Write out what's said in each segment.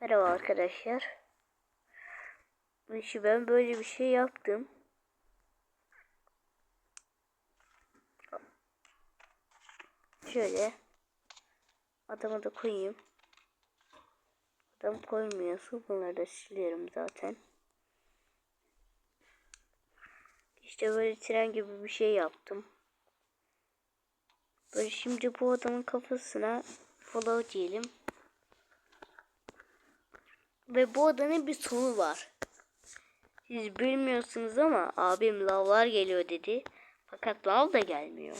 Merhaba arkadaşlar. İşi ben böyle bir şey yaptım. Şöyle adamı da koyayım. Adam koymuyorsa bunları da siliyorum zaten. İşte böyle tren gibi bir şey yaptım. Böyle şimdi bu adamın kafasına follow diyelim. Ve bu adanın bir sonu var. Siz bilmiyorsunuz ama abim lavlar geliyor dedi. Fakat lav da gelmiyor.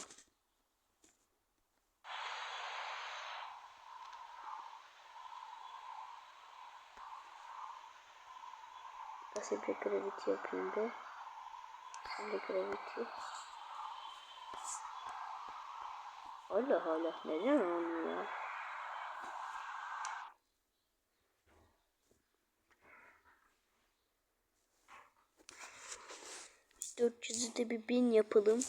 Nasıl bir gravity yapayım da. Şimdi gravity. Allah Allah neden olmuyor? 400'ü de bir bin yapalım.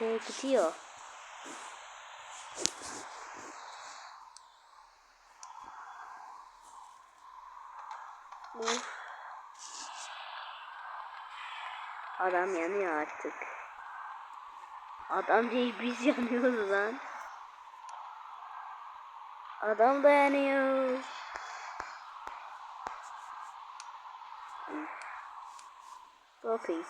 Ve gidiyor. Uf. Adam yanıyor artık. Adam değil biz yanıyoruz lan. Adam da yanıyor. İyi.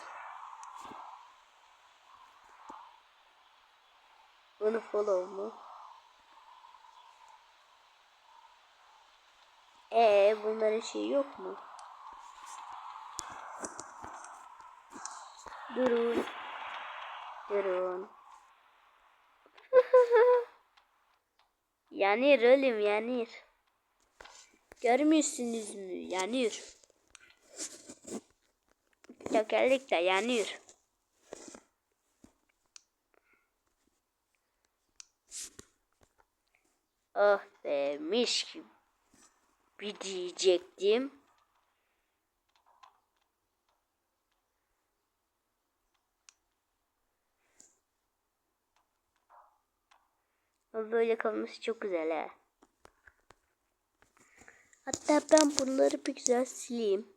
Bunu follow mu? Ee bunların şey yok mu? Durun. Durun. yanır oğlum yanır. Görmüyorsunuz mu? Yanır. Tekerlekle yanır. Oh be mis gibi diyecektim. Ama böyle kalması çok güzel he. Hatta ben bunları bir güzel sileyim.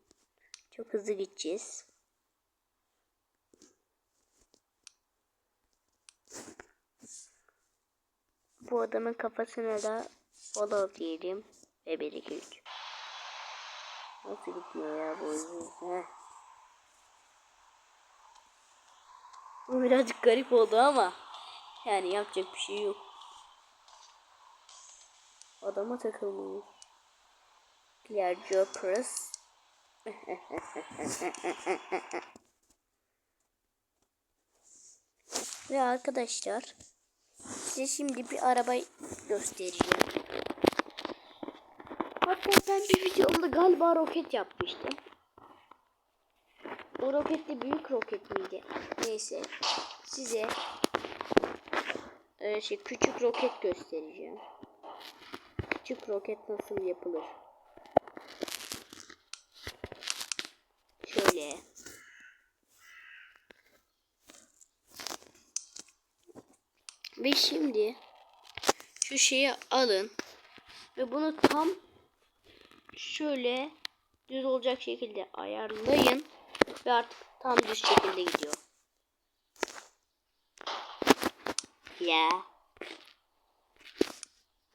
Çok hızlı gideceğiz. Bu adamın kafasına da follow diyelim. Ve 1 2 3. Nasıl gitmiyor ya bu? Heh. Bu birazcık garip oldu ama yani yapacak bir şey yok. Adama takılmayın. Clear Joppers. Ve arkadaşlar size şimdi bir araba göstereceğim. Hatta ben bir videomda galiba roket yapmıştım. O roket de büyük roket miydi? Neyse. Size e, şey küçük roket göstereceğim. Küçük roket nasıl yapılır? Şöyle. Ve şimdi şu şeyi alın ve bunu tam şöyle düz olacak şekilde ayarlayın ve artık tam düz şekilde gidiyor. Ya.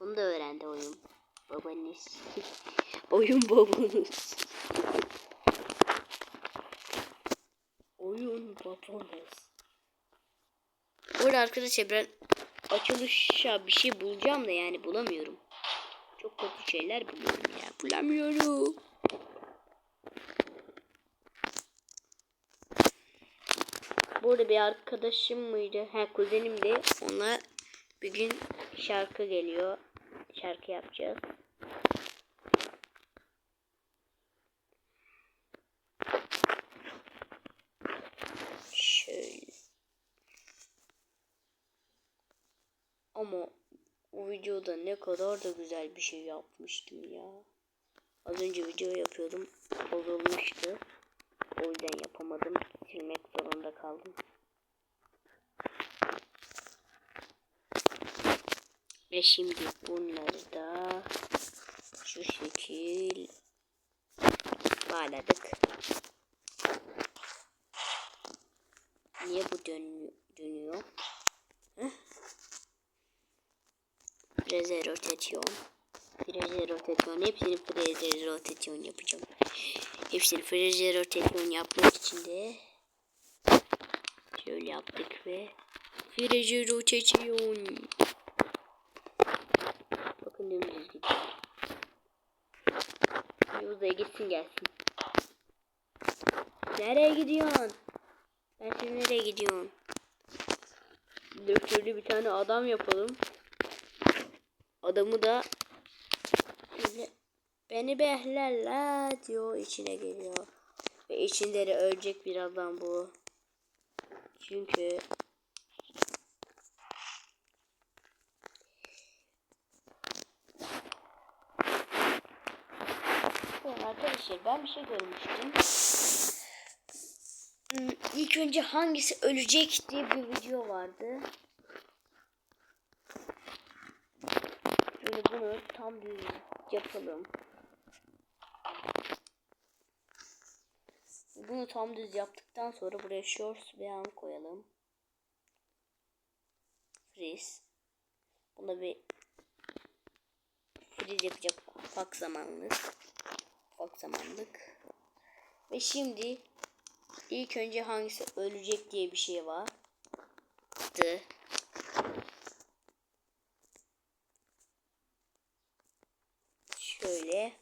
Bunu da öğrendi oyun babanız. oyun babanız. oyun babanız. Burada arkadaşlar ben açılışa bir şey bulacağım da yani bulamıyorum. Çok kötü şeyler buluyorum ya. Bulamıyorum. Burada bir arkadaşım mıydı? Ha kuzenim de ona bir gün şarkı geliyor. Şarkı yapacağız. Ama o videoda ne kadar da güzel bir şey yapmıştım ya. Az önce video yapıyordum. Bozulmuştu. O yüzden yapamadım. Silmek zorunda kaldım. Ve şimdi bunları da şu şekil bağladık. Niye bu dön dönüyor? Heh. Freze rotasyon. Freze rotasyon. Hepsini freze rotasyon yapacağım. Hepsini freze rotasyon yapmak için de şöyle yaptık ve freze rotasyon. Bakın dümdüz gidiyor. Yolda gitsin gelsin. Nereye gidiyorsun? Ben sen nereye gidiyorsun? Döktürlü bir tane adam yapalım. Adamı da beni behlerla diyor içine geliyor. Ve içinde de ölecek birazdan bu. Çünkü Ya ben bir şey görmüştüm. Hmm, İlk önce hangisi ölecek diye bir video vardı. Böyle bunu tam düz yapalım. Bunu tam düz yaptıktan sonra buraya shorts ve an koyalım. Freeze. Buna bir freeze yapacak ufak zamanlık. Ufak zamanlık. Ve şimdi ilk önce hangisi ölecek diye bir şey var. The Şöyle.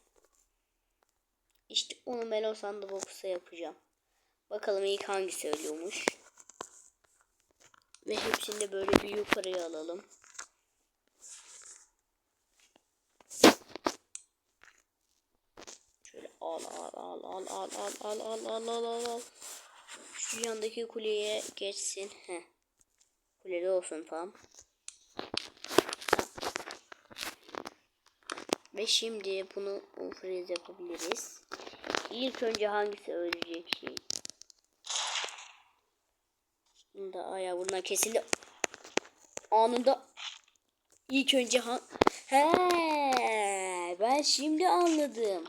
İşte onu Melo Sandbox'a yapacağım. Bakalım ilk hangisi ölüyormuş. Ve hepsini de böyle bir yukarıya alalım. Şöyle al al al al al al al al al al al. Şu yandaki kuleye geçsin. Heh. Kulede olsun tam. Ve şimdi bunu freeze yapabiliriz. İlk önce hangisi ölecek şey? Bunda ayağı bundan kesildi. Anında ilk önce ha He, ben şimdi anladım.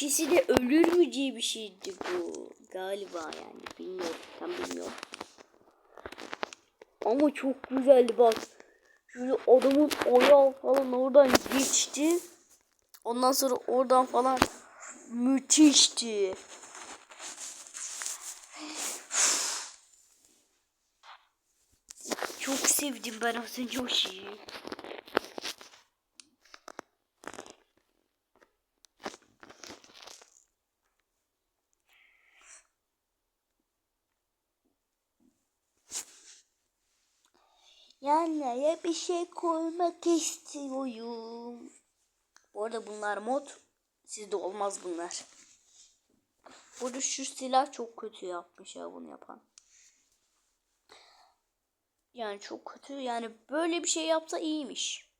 İkisi de ölür mü diye bir şeydi bu. Galiba yani bilmiyorum. Tam bilmiyorum. Ama çok güzeldi bak. Şöyle adamın ayağı falan oradan geçti. Ondan sonra oradan falan müthişti. Çok sevdim ben o şeyi. Yanlara bir şey koymak istiyorum. Bu arada bunlar mod. Sizde olmaz bunlar. Burada şu silah çok kötü yapmış ya bunu yapan. Yani çok kötü. Yani böyle bir şey yapsa iyiymiş.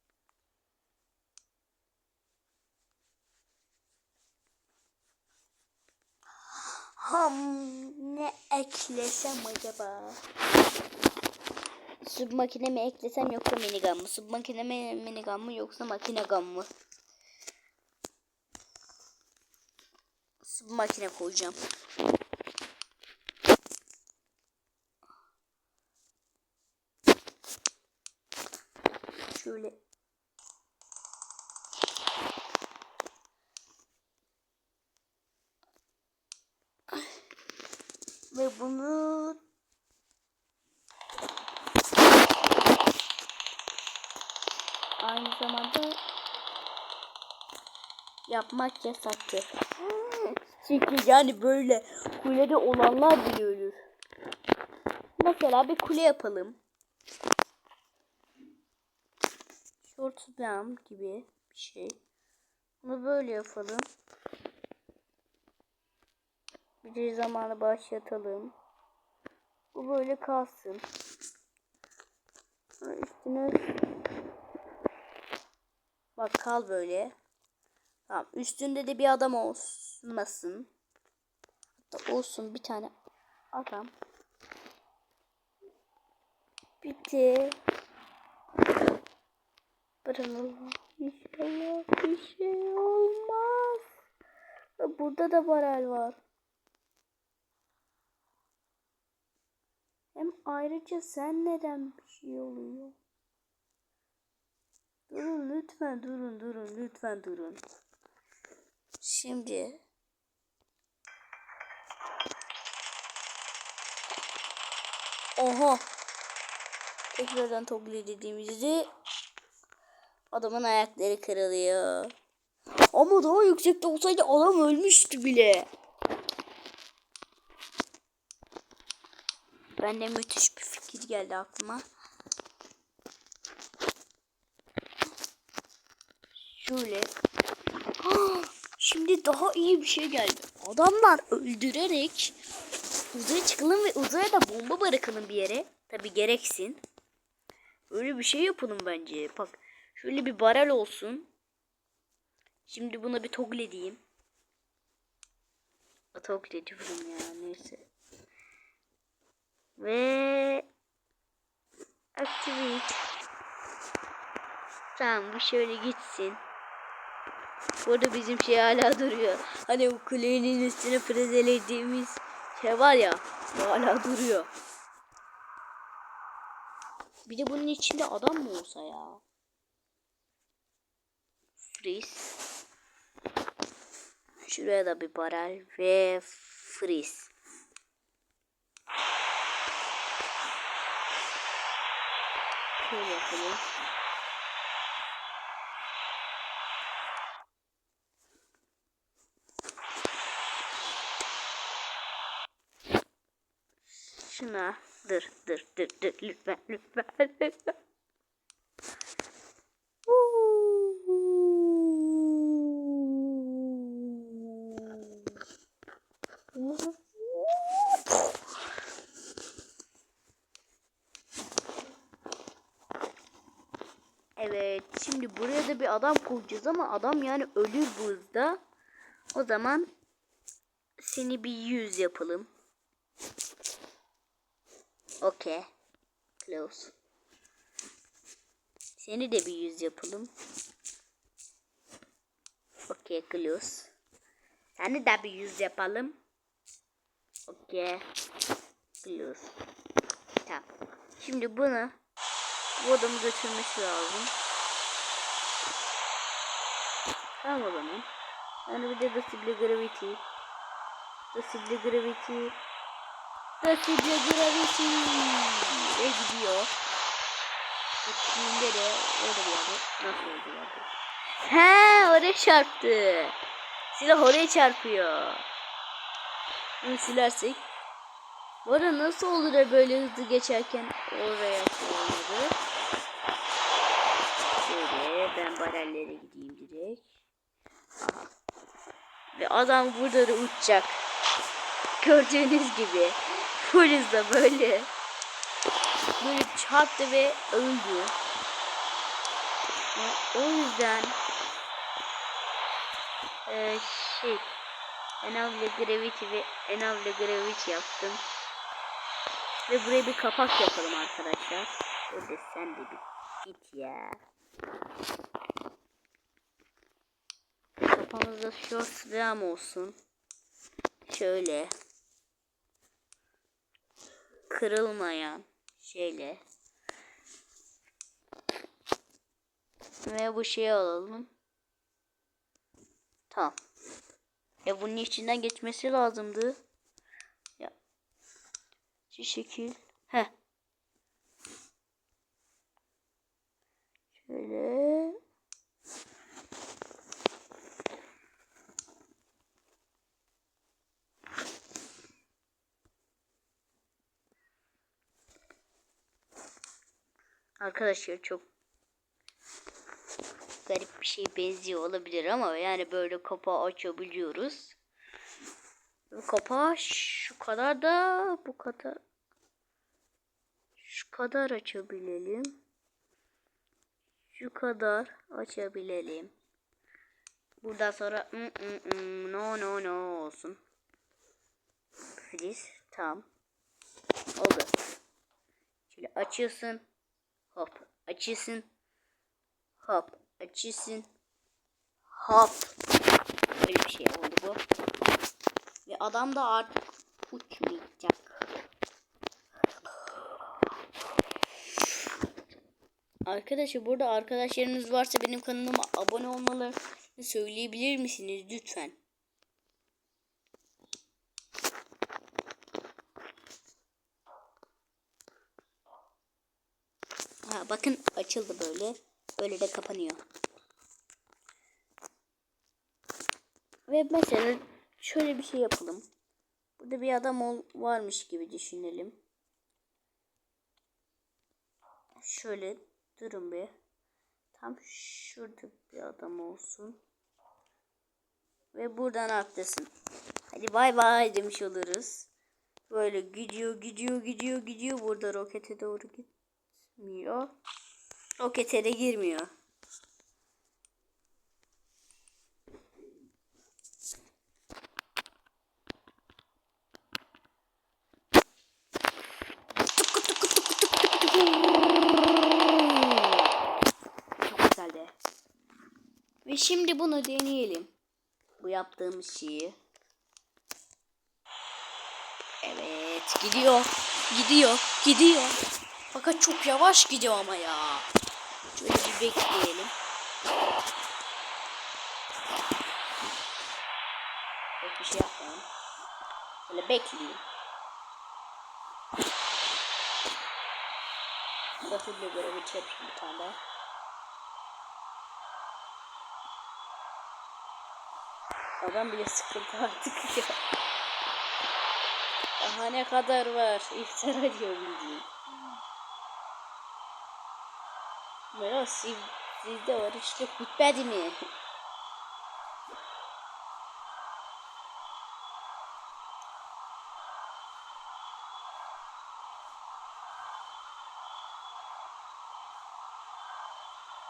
Ham ne eklesem acaba? Sub makine mi eklesem yoksa minigun mı? Sub makine mi minigun mı yoksa makine gun mı? Sub makine koyacağım. Şöyle ve bunu zamanda yapmak yasaktır. Çünkü yani böyle kulede olanlar bile ölür. Mesela bir kule yapalım. Short dam gibi bir şey. Bunu böyle yapalım. Bir zamanı başlatalım. Bu böyle kalsın. Üstüne Bak kal böyle. Tamam üstünde de bir adam olmasın. Hatta olsun bir tane adam. Bitti. İnşallah bir şey olmaz. Burada da barel var. Hem ayrıca sen neden bir şey oluyor? Durun lütfen durun durun lütfen durun. Şimdi Oha. Tekrardan toggle dediğimizde adamın ayakları kırılıyor. Ama daha yüksekte olsaydı adam ölmüştü bile. Ben de müthiş bir fikir geldi aklıma. Şöyle. Şimdi daha iyi bir şey geldi. Adamlar öldürerek uzaya çıkalım ve uzaya da bomba bırakalım bir yere. Tabi gereksin. Öyle bir şey yapalım bence. Bak şöyle bir barel olsun. Şimdi buna bir toggle edeyim. Toggle ediyorum ya neyse. Ve activate. Tamam bu şöyle gitsin. Burada bizim şey hala duruyor. Hani bu kulenin üstüne prezelediğimiz şey var ya o hala duruyor. Bir de bunun içinde adam mı olsa ya? Freeze. Şuraya da bir barel ve freeze. Şöyle yapalım. Şuna dur dur dur dur lütfen lütfen lütfen. Evet şimdi buraya da bir adam koyacağız ama adam yani ölür buzda. O zaman seni bir yüz yapalım. Okey. Close. Seni de bir yüz yapalım. Okey close. Seni de bir yüz yapalım. Okey. Close. Tamam. Şimdi bunu bu adamı götürmesi lazım. Tamam adamım. Yani bir de Dasible Gravity. Dasible Gravity. Dasible Gravity. Ve gidiyor. Gittiğinde de orada bir yerde. Nasıl oldu yerde? He oraya çarptı. Silah oraya çarpıyor. Bunu silersek. Bu arada nasıl olur da böyle hızlı geçerken oraya koymadı. Şöyle ben barellere gideyim direkt. Ve adam burada da uçacak. Gördüğünüz gibi. Full hızla böyle. Böyle çarptı ve öldü. O yüzden e, şey Enavle Gravity ve Enavle Gravity yaptım. Ve buraya bir kapak yapalım arkadaşlar. Öyle sen de bir git ya. Kapağımızda short slam olsun. Şöyle. Kırılmayan şeyle. Ve bu şeyi alalım. Tamam. Ya bunun içinden geçmesi lazımdı. Ya. Şu şekil. Heh. Şöyle. Arkadaşlar çok garip bir şey benziyor olabilir ama yani böyle kapağı açabiliyoruz. Bu kapağı şu kadar da bu kadar şu kadar açabilelim. Şu kadar açabilelim. Buradan sonra mm, mm, mm, no no no olsun. Please. Tamam. Oldu. Şöyle açıyorsun. Hop. Açıyorsun. Hop. Açıyorsun. Hop. Böyle bir şey oldu bu. Ve adam da artık uçmayacak. Arkadaşlar burada arkadaşlarınız varsa benim kanalıma abone olmalarını söyleyebilir misiniz lütfen? Ha, bakın açıldı böyle. Böyle de kapanıyor. Ve mesela şöyle bir şey yapalım. Burada bir adam ol, varmış gibi düşünelim. Şöyle durun bir. Tam şurada bir adam olsun. Ve buradan atlasın. Hadi bay bay demiş oluruz. Böyle gidiyor gidiyor gidiyor gidiyor. Burada rokete doğru gitmiyor. Girmiyor. Çok güzeldi. Ve şimdi bunu deneyelim. Bu yaptığımız şeyi. Evet gidiyor. Gidiyor. Gidiyor. Fakat çok yavaş gidiyor ama ya. Şöyle bir bekleyelim. Pek bir şey yapmayalım. Böyle bekleyeyim. Fasulye görevi çekmişim bir tane daha. Adam bile sıkıldı artık ya. Daha ne kadar var? İftira ediyor bildiğin. Meral siz, sizde oruçluk bitmedi mi?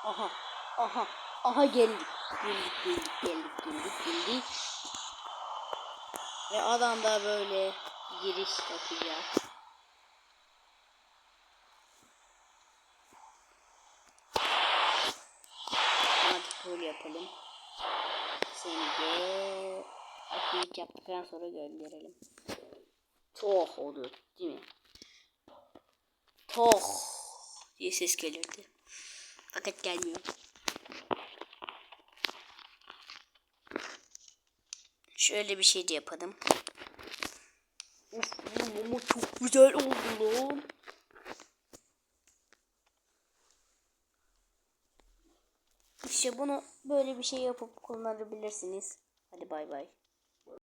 Aha, aha, aha geldik. Geldik, geldik, geldik, geldik, geldik. Ve adam da böyle giriş yapacak. Artık böyle yapalım. Seni de akıyık yaptıktan sonra gönderelim. Toh oldu değil mi? Toh diye ses gelirdi. Fakat gelmiyor. Şöyle bir şey de yapalım. Of ama çok güzel oldu lan. İşte bunu böyle bir şey yapıp kullanabilirsiniz. Hadi bay bay.